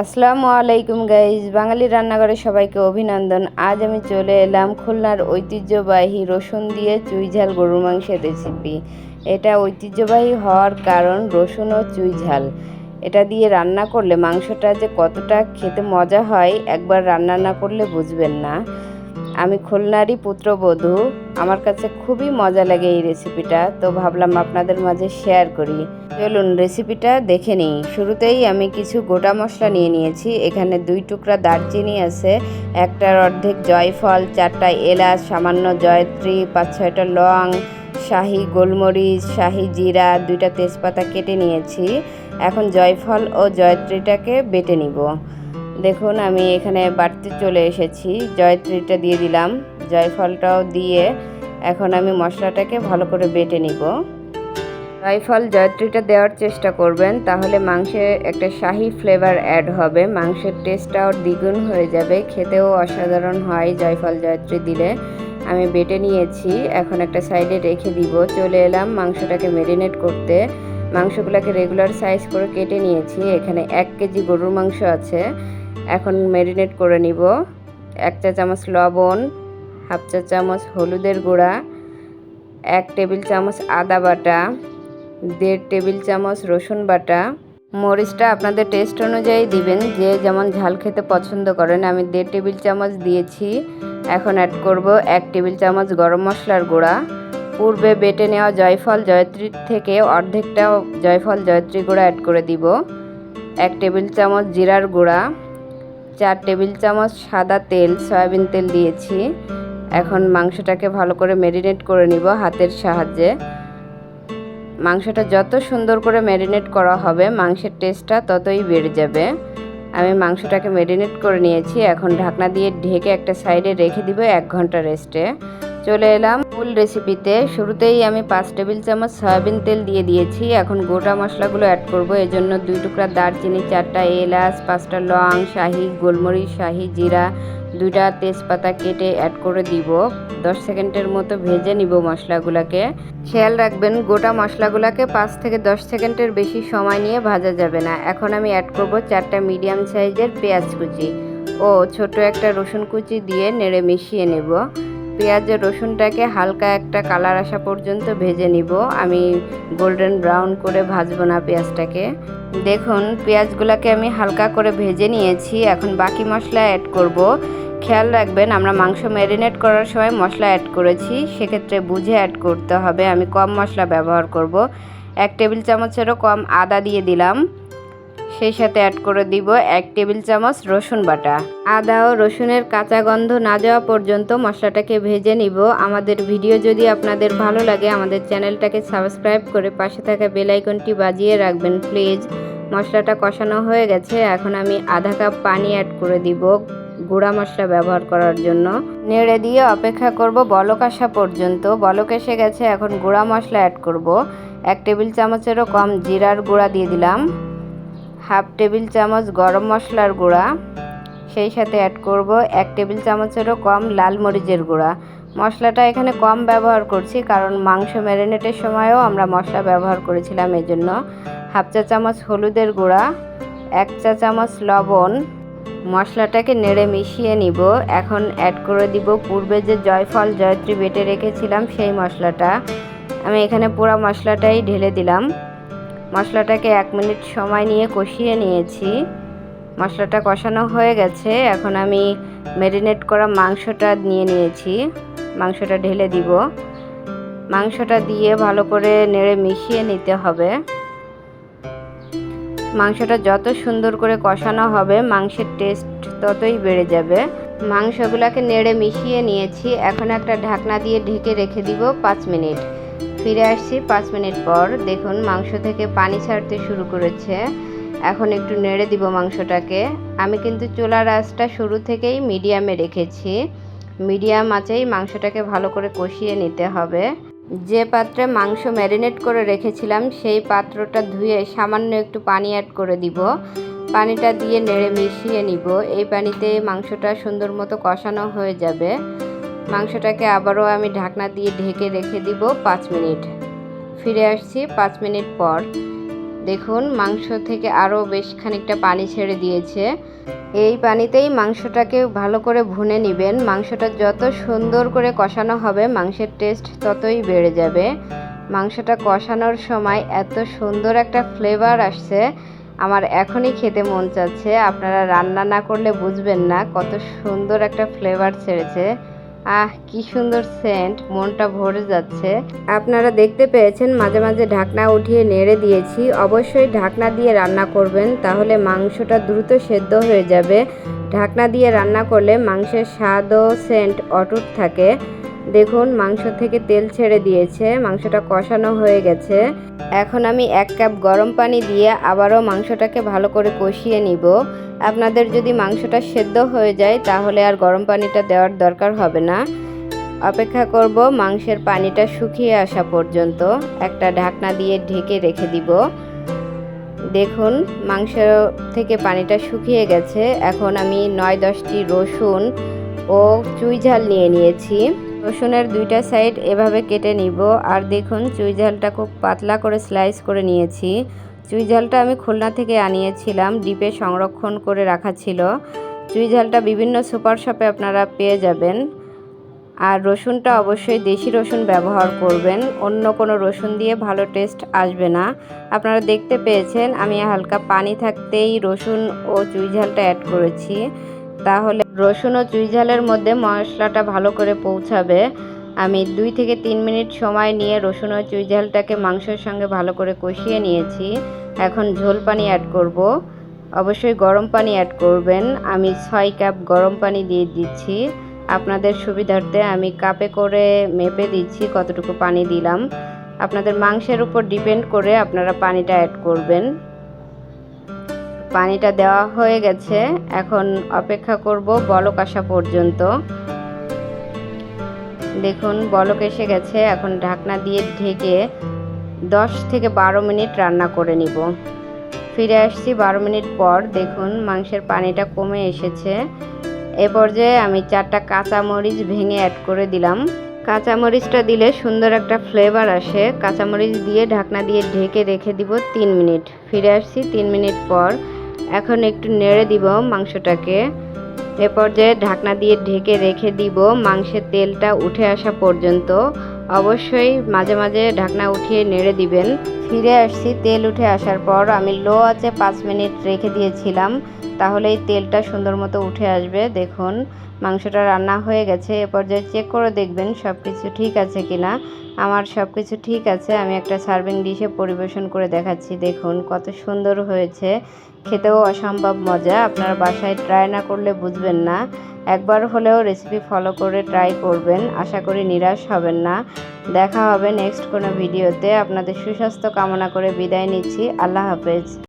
আসসালামু আলাইকুম গাইজ, বাঙালি রান্নাঘরে সবাইকে অভিনন্দন। আজ আমি চলে এলাম খুলনার ঐতিহ্যবাহী রসুন দিয়ে চুই ঝাল গরুর মাংসের রেসিপি এটা ঐতিহ্যবাহী হওয়ার কারণ রসুন ও চুই ঝাল। এটা দিয়ে রান্না করলে মাংসটা যে কতটা খেতে মজা হয়, একবার রান্না না করলে বুঝবেন না। আমি খুলনারই পুত্রবধূ। আমার কাছে খুবই মজা লাগে এই রেসিপিটা তো ভাবলাম আপনাদের মাঝে শেয়ার করি। চলুন রেসিপিটা দেখে নিই। শুরুতেই আমি কিছু গোটা মশলা নিয়ে নিয়েছি। এখানে দুই টুকরা দারচিনি আছে, একটার অর্ধেক জয়ফল, চারটা এলাচ, সামান্য জয়ত্রী, পাঁচ ছয়টা লং, শাহি গোলমরিচ, শাহি জিরা, দুইটা তেজপাতা কেটে নিয়েছি। এখন জয়ফল ও জয়ত্রীটাকে বেটে নিব। দেখুন, আমি এখানে বাড়তে চলে এসেছি। জয়ত্রীটা দিয়ে দিলাম। জয়ফলটাও দিয়ে এখন আমি মশলাটাকে ভালো করে বেটে নিব। জয়ফল জয়ত্রীটা দেওয়ার চেষ্টা করবেন, তাহলে মাংসে একটা শাহি ফ্লেভার অ্যাড হবে। মাংসের টেস্টটাও দ্বিগুণ হয়ে যাবে। খেতেও অসাধারণ হয় জয়ফল জয়ত্রী দিলে। আমি বেটে নিয়েছি। এখন একটা সাইডে রেখে দিব। চলে এলাম মাংসটাকে মেরিনেট করতে। মাংসগুলোকে রেগুলার সাইজ করে কেটে নিয়েছি। এখানে এক কেজি গরুর মাংস আছে। এখন মেরিনেট করে নিব। এক চা চামচ লবণ, হাফ চা চামচ হলুদের গুঁড়া, এক টেবিল চামচ আদা বাটা, দেড় টেবিল চামচ রসুন বাটা। মরিচটা আপনাদের টেস্ট অনুযায়ী দিবেন, যে যেমন ঝাল খেতে পছন্দ করেন, আমি দেড় টেবিল চামচ দিয়েছি। এখন অ্যাড করব এক টেবিল চামচ গরম মশলার গুঁড়া। পূর্বে বেটে নেওয়া জয়ফল, জয়ত্রীর থেকে অর্ধেকটা জয়ফল, জয়ত্রী গুঁড়া অ্যাড করে দিব। এক টেবিল চামচ জিরার গুঁড়া। চার টেবিল চামচ সাদা তেল, সয়াবিন তেল দিয়েছি। এখন মাংসটাকে ভালো করে ম্যারিনেট করে নিব হাতের সাহায্যে। মাংসটা যত সুন্দর করে ম্যারিনেট করা হবে, মাংসের টেস্টটা ততই বেড়ে যাবে। আমি মাংসটাকে ম্যারিনেট করে নিয়েছি, এখন ঢাকনা দিয়ে ঢেকে একটা সাইডে রেখে দিব এক ঘণ্টা রেস্টে চলে এলাম ফুল রেসিপিতে শুরুতেই আমি পাঁচ টেবিল চামচ সয়াবিন তেল দিয়ে দিয়েছি। এখন গোটা মশলাগুলো অ্যাড করব। এজন্য দুই টুকরা দারচিনি, চারটা এলাচ, পাঁচটা লং, শাহি, গোলমরিচ, শাহি, জিরা, দুইটা তেজপাতা কেটে অ্যাড করে দিব। দশ সেকেন্ডের মতো ভেজে নিব মশলাগুলোকে। খেয়াল রাখবেন, গোটা মশলাগুলোকে পাঁচ থেকে দশ সেকেন্ডের বেশি সময় নিয়ে ভাজা যাবে না। এখন আমি অ্যাড করব চারটা মিডিয়াম সাইজের পেঁয়াজ কুচি। ও ছোট একটা রসুন কুচি দিয়ে নেড়ে মিশিয়ে নেব। পেঁয়াজ রসুনটাকে হালকা একটা কালার আসা পর্যন্ত ভেজে নিব। আমি গোল্ডেন ব্রাউন করে ভাজবো না পেঁয়াজটাকে। দেখুন, পেঁয়াজগুলোকে আমি হালকা করে ভেজে নিয়েছি। এখন বাকি মশলা অ্যাড করব। খেয়াল রাখবেন, আমরা মাংস ম্যারিনেট করার সময় মশলা অ্যাড করেছি। সেক্ষেত্রে বুঝে অ্যাড করতে হবে। আমি কম মশলা ব্যবহার করব। এক টেবিল চামচেরও কম আদা দিয়ে দিলাম। সেই সাথে অ্যাড করে দিব এক টেবিল চামচ রসুন বাটা। আদা ও রসুনের কাঁচা গন্ধ না যাওয়া পর্যন্ত মশলাটাকে ভেজে নিব। আমাদের ভিডিও যদি আপনাদের ভালো লাগে, আমাদের চ্যানেলটাকে সাবস্ক্রাইব করে পাশে থাকা বেল আইকনটি বাজিয়ে রাখবেন, প্লিজ। মশলাটা কষানো হয়ে গেছে, এখন আমি আধা কাপ পানি অ্যাড করে দিব গুঁড়া মশলা ব্যবহার করার জন্য। নেড়ে দিয়ে অপেক্ষা করব বলক আসা পর্যন্ত। বলক এসে গেছে, এখন গুঁড়া মশলা অ্যাড করব। এক টেবিল চামচেরও কম জিরার গুঁড়া দিয়ে দিলাম। হাফ টেবিল চামচ গরম মশলার গুঁড়া। সেই সাথে অ্যাড করব এক টেবিল চামচেরও কম লাল মরিচের গুঁড়া। মশলাটা এখানে কম ব্যবহার করছি কারণ মাংস ম্যারিনেটের সময়ও আমরা মশলা ব্যবহার করেছিলাম এজন্য। হাফ চা চামচ হলুদের গুঁড়া, এক চা চামচ লবণ। মশলাটাকে নেড়ে মিশিয়ে নিব। এখন অ্যাড করে দিব পূর্বে যে জয়ফল, জয়ত্রী বেটে রেখেছিলাম সেই মশলাটা। আমি এখানে পুরো মশলাটাই ঢেলে দিলাম। মশলাটাকে এক মিনিট সময় নিয়ে কষিয়ে নিয়েছি। মশলাটা কষানো হয়ে গেছে। এখন আমি ম্যারিনেট করা মাংসটা নিয়ে নিয়েছি। মাংসটা ঢেলে দিব। মাংসটা দিয়ে ভালো করে নেড়ে মিশিয়ে নিতে হবে। মাংসটা যত সুন্দর করে কষানো হবে, মাংসের টেস্ট ততই বেড়ে যাবে। মাংসগুলোকে নেড়ে মিশিয়ে নিয়েছি। এখন একটা ঢাকনা দিয়ে ঢেকে রেখে দিব পাঁচ মিনিট। ফিরে আসছি পাঁচ মিনিট পর। দেখুন, মাংস থেকে পানি ছাড়তে শুরু করেছে। এখন একটু নেড়ে দিব মাংসটাকে। আমি কিন্তু চুলার আঁচটা শুরু থেকেই মিডিয়ামে রেখেছি। মিডিয়াম আঁচেই মাংসটাকে ভালো করে কষিয়ে নিতে হবে। যে পাত্রে মাংস ম্যারিনেট করে রেখেছিলাম, সেই পাত্রটা ধুয়ে সামান্য একটু পানি অ্যাড করে দিব। পানিটা দিয়ে নেড়ে মিশিয়ে নিব। এই পানিতে মাংসটা সুন্দর মতো কষানো হয়ে যাবে। মাংসটাকে আবারও আমি ঢাকনা দিয়ে ঢেকে রেখে দিব পাঁচ মিনিট। ফিরে আসছি পাঁচ মিনিট পর। দেখুন, মাংস থেকে আরও বেশ খানিকটা পানি ছেড়ে দিয়েছে। এই পানিতেই মাংসটাকে ভালো করে ভুনে নেবেন। মাংসটা যত সুন্দর করে কষানো হবে, মাংসের টেস্ট ততই বেড়ে যাবে। মাংসটা কষানোর সময় এত সুন্দর একটা ফ্লেভার আসছে। আমার এখনই খেতে মন চাচ্ছে। আপনারা রান্না না করলে বুঝবেন না কত সুন্দর একটা ফ্লেভার ছেড়েছে। আহ, কি সুন্দর সেন্ট মনটা ভরে যাচ্ছে। আপনারা দেখতে পেয়েছেন, মাঝে মাঝে ঢাকনা উঠিয়ে নেড়ে দিয়েছি। অবশ্যই ঢাকনা দিয়ে রান্না করবেন, তাহলে মাংসটা দ্রুত সেদ্ধ হয়ে যাবে। ঢাকনা দিয়ে রান্না করলে মাংসের স্বাদ ও সেন্ট অটুট থাকে। দেখুন, মাংস থেকে তেল ছেড়ে দিয়েছে, মাংসটা কষানো হয়ে গেছে। এখন আমি এক কাপ গরম পানি দিয়ে আবারও মাংসটাকে ভালো করে কষিয়ে নিব। আপনাদের যদি মাংসটা সেদ্ধ হয়ে যায়, তাহলে আর গরম পানিটা দেওয়ার দরকার হবে না। অপেক্ষা করব মাংসের পানিটা শুকিয়ে আসা পর্যন্ত। একটা ঢাকনা দিয়ে ঢেকে রেখে দিব। দেখুন, মাংস থেকে পানিটা শুকিয়ে গেছে। এখন আমি নয় দশটি রসুন ও চুই ঝাল নিয়ে নিয়েছি। রসুনের দুইটা সাইড এভাবে কেটে নিব। আর দেখুন, চুই ঝালটা খুব পাতলা করে স্লাইস করে নিয়েছি। চুই ঝালটা আমি খুলনা থেকে আনিয়েছিলাম, ডিপে সংরক্ষণ করে রাখা ছিল। চুই ঝালটা বিভিন্ন সুপার শপে আপনারা পেয়ে যাবেন। আর রসুনটা অবশ্যই দেশি রসুন ব্যবহার করবেন, অন্য কোনো রসুন দিয়ে ভালো টেস্ট আসবে না। আপনারা দেখতে পেয়েছেন, আমি হালকা পানি থাকতেই রসুন ও চুই ঝালটা অ্যাড করেছি। তাহলে রসুন ও চুই ঝালের মধ্যে মশলাটা ভালো করে পৌঁছাবে। আমি দুই থেকে তিন মিনিট সময় নিয়ে রসুন ও চুই ঝালটাকে মাংসের সঙ্গে ভালো করে কষিয়ে নিয়েছি। এখন ঝোল পানি অ্যাড করব। অবশ্যই গরম পানি অ্যাড করবেন। আমি ছয় কাপ গরম পানি দিয়ে দিচ্ছি। আপনাদের সুবিধার্থে আমি কাপে করে মেপে দিচ্ছি কতটুকু পানি দিলাম। আপনাদের মাংসের উপর ডিপেন্ড করে আপনারা পানিটা অ্যাড করবেন। পানিটা দেওয়া হয়ে গেছে। এখন অপেক্ষা করব বলক আসা পর্যন্ত। দেখুন, বলক এসে গেছে। এখন ঢাকনা দিয়ে ঢেকে দশ থেকে বারো মিনিট রান্না করে নিব। ফিরে আসছি বারো মিনিট পর। দেখুন, মাংসের পানিটা কমে এসেছে। এ পর্যায়ে আমি চারটা কাঁচামরিচ ভেঙে অ্যাড করে দিলাম। কাঁচামরিচটা দিলে সুন্দর একটা ফ্লেভার আসে। কাঁচামরিচ দিয়ে ঢাকনা দিয়ে ঢেকে রেখে দিব তিন মিনিট। ফিরে আসছি তিন মিনিট পর। এখন একটু নেড়ে দিব মাংসটাকে। এ পর্যায়ে ঢাকনা দিয়ে ঢেকে রেখে দিব মাংসের তেলটা উঠে আসা পর্যন্ত। অবশ্যই মাঝে মাঝে ঢাকনা উঠিয়ে নেড়ে দিবেন। ফিরে আসছি তেল উঠে আসার পর আমি লো আছে পাঁচ মিনিট রেখে দিয়েছিলাম। তাহলে এই তেলটা সুন্দর মতো উঠে আসবে। দেখুন, মাংসটা রান্না হয়ে গেছে। এ পর্যায়ে চেক করে দেখবেন সব কিছু ঠিক আছে কি না আমার সব কিছু ঠিক আছে, আমি একটা সার্ভিং ডিশে পরিবেশন করে দেখাচ্ছি। দেখুন, কত সুন্দর হয়েছে। খেতেও অসম্ভব মজা, আপনারা বাসায় ট্রাই না করলে বুঝবেন না। একবার হলেও রেসিপি ফলো করে ট্রাই করবেন। আশা করি নিরাশ হবেন না। দেখা হবে নেক্সট কোনো ভিডিওতে আপনাদের সুস্বাস্থ্য কামনা করে বিদায় নিচ্ছি। আল্লাহ হাফেজ।